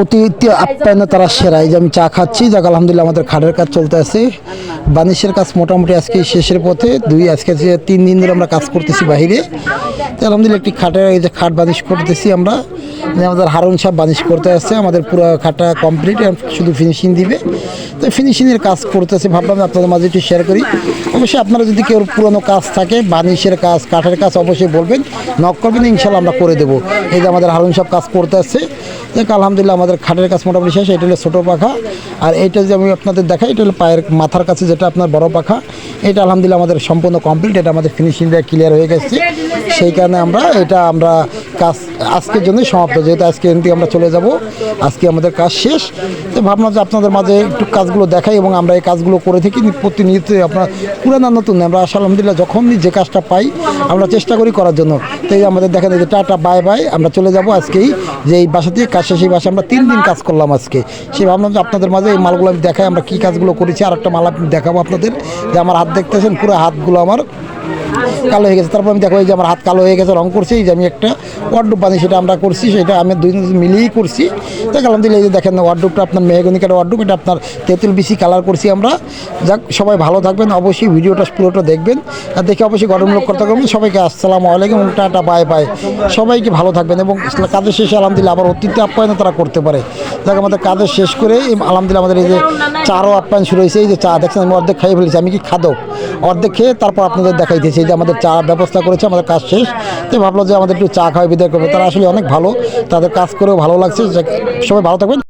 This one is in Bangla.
অতিথি আপ্যায়নে তারা সেরা। এই যে আমি চা খাচ্ছি, যাক, আলহামদুলিল্লাহ আমাদের খাটের কাজ চলতে আছে। বানিশের কাজ মোটামুটি আজকে শেষের পথে। দুই, আজকে তিন দিন ধরে আমরা কাজ করতেছি বাহিরে। আলহামদুলিল্লাহ একটি খাটের, এই যে খাট বানিশ করতেছি আমরা। আমাদের হারুন সাহেব বানিশ করতে আসছে, আমাদের পুরো খাটটা কমপ্লিট শুধু ফিনিশিং দিবে। তো ফিনিশিংয়ের কাজ করতেছে ভাবলাম আপনাদের মাঝে একটু শেয়ার করি। অবশ্যই আপনারা যদি কেউ পুরনো কাজ থাকে, বানিশের কাজ, কাঠের কাজ, অবশ্যই বলবেন নক করবেন ইনশাল্লাহ আমরা করে দেবো। এই যে আমাদের হারুন সাহেব কাজ করতে আসছে দেখ আলহামদুলিল্লাহ আমাদের খাটের কাজ মোটামুটি শেষ, এটা হলো ছোটো পাখা। আর এইটা যে আমি আপনাদের দেখাই, এটা হলো পায়ের মাথার কাছে যেটা আপনার বড় পাখা। এটা আলহামদুলিল্লাহ আমাদের সম্পূর্ণ কমপ্লিট এটা আমাদের ফিনিশিংটা ক্লিয়ার হয়ে গেছে। সেই কারণে আমরা, এটা আমরা কাজ আজকের জন্যই সমাপ্ত, যেহেতু আজকে এমনি আমরা চলে যাব, আজকে আমাদের কাজ শেষ। তো ভাবলাম যে আপনাদের মাঝে একটু কাজগুলো দেখাই এবং আমরা এই কাজগুলো করে থাকি। প্রতিনিয়ত আপনার পুরানা নতুন, আমরা আসলে আলহামদুলিল্লাহ, যখনই যে কাজটা পাই, আমরা চেষ্টা করি করার জন্য। তো এই আমাদের দেখেন যে টাটা, বাই বাই, আমরা চলে যাব আজকেই। যে এই বাসা থেকে কাজ শেষ, এই বাসা আমরা তিন দিন কাজ করলাম আজকে। সেই ভাবলাম যে আপনাদের মাঝে এই মালগুলো আমি দেখাই, আমরা কী কাজগুলো করেছি আর একটা মাল আপনি দেখাবো আপনাদের। যে আমার হাত দেখতেছেন, পুরো হাতগুলো আমার কালো হয়ে গেছে। তারপর আমি দেখো এই যে আমার হাত কালো হয়ে গেছে, রং করছি, এই যে আমি একটা ওয়ার্ডরোব বানিয়ে সেটা আমরা করছি, সেটা আমি দুই মিলিয়েই করছি। দেখ আলহামদুলিল্লাহ, এই যে দেখেন ওয়ার্ডরোবটা আপনার মেহগনি কাটা ওয়ার্ডরোব এটা আপনার তেঁতুল বেশি কালার করছি আমরা। যাক, সবাই ভালো থাকবেন, অবশ্যই ভিডিওটা পুরোটা দেখবেন। আর দেখে অবশ্যই গঠনমূলক করতে পারবেন সবাইকে আসসালামু আলাইকুম, টাটা বাই বাই সবাইকে ভালো থাকবেন এবং কাজের শেষে আলহামদুলিল্লাহ আবার অতিথি আপ্যায়ন তারা করতে পারে। দেখ আমাদের কাজের শেষ করে এই আলহামদুলিল্লাহ আমাদের এই যে চারও আপ্যায়ন শুরু হয়েছে। এই যে চা, দেখছেন আমি অর্ধেক খাইয়ে ফেলেছি, আমি কি খাদক? অর্ধেক খেয়ে তারপর আপনাদের দেখাইতেছি। যে আমাদের চা ব্যবস্থা করেছে, আমাদের কাজ শেষ। তো ভাবলো যে আমাদের একটু চা খাওয়া বিদায় করবে। তারা আসলে অনেক ভালো। তাদের কাজ করেও ভালো লাগছে। সবাই ভালো থাকবেন।